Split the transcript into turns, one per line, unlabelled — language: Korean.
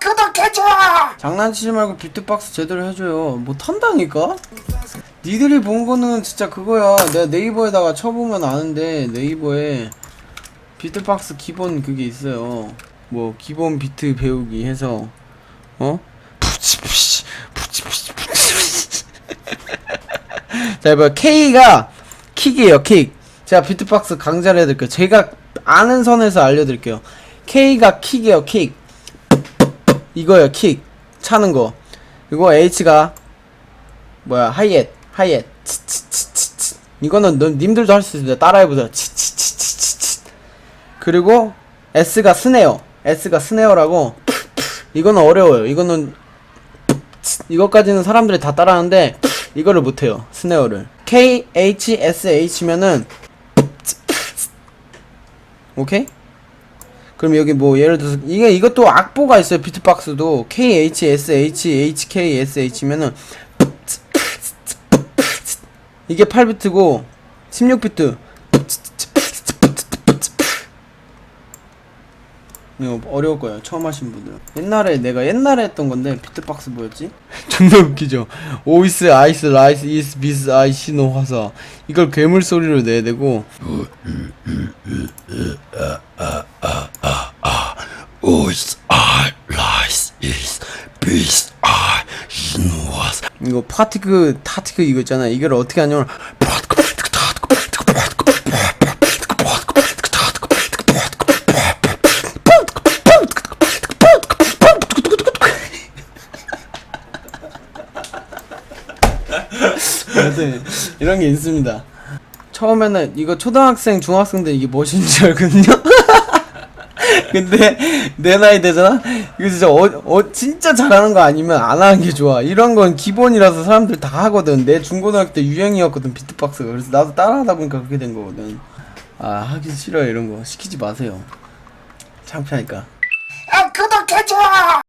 구독해줘!
장난치지 말고 비트박스 제대로 해줘요. 뭐 탄다니까? 니들이 본 거는 진짜 그거야. 내가 네이버에다가 쳐보면 아는데 네이버에 비트박스 기본 그게 있어요. 뭐 기본 비트 배우기 해서 어? 푸치푸치 푸치푸치 푸치푸치 자 이번 K가 킥이에요 킥. 제가 비트박스 강좌를 해드릴게요. 제가 아는 선에서 알려드릴게요. K가 킥이에요 킥. 이거요 킥. 차는 거. 이거 H가 뭐야 하이햇 하이햇 치치치치치. 이거는 너, 님들도 할 수 있습니다. 따라해보세요. 치치치치치치. 그리고 S가 스네어. S가 스네어라고 이거는 어려워요. 이거는 이것까지는 사람들이 다 따라하는데 이거를 못해요. 스네어를. K H S H면은 오케이? 그럼 여기 뭐 예를 들어서 이게 이것도 악보가 있어요. 비트박스도. K H S H H K S H면은 이게 8비트고 16비트. 이거 어려울 거예요. 처음 하신 분들 옛날에 내가 옛날에 했던 건데 비트박스 뭐였지? 존나 웃기죠? 오이스 아이스 라이스 이스 비스 아이 시노 화사 이걸 괴물 소리로 내야 되고 이거 파티크 타티크 이거 있잖아 이걸 어떻게 하냐면 이런 게 있습니다 처음에는 이거 초등학생 중학생들 이게 무엇인 줄 알거든요 근데 내 나이 되잖아? 이거 진짜 어, 어 진짜 잘하는 거 아니면 안 하는 게 좋아. 이런 건 기본이라서 사람들 다 하거든. 내 중고등학교 때 유행이었거든 비트박스가. 그래서 나도 따라하다 보니까 그렇게 된 거거든. 아 하기 싫어요 이런 거 시키지 마세요. 창피하니까.
아 구독해줘!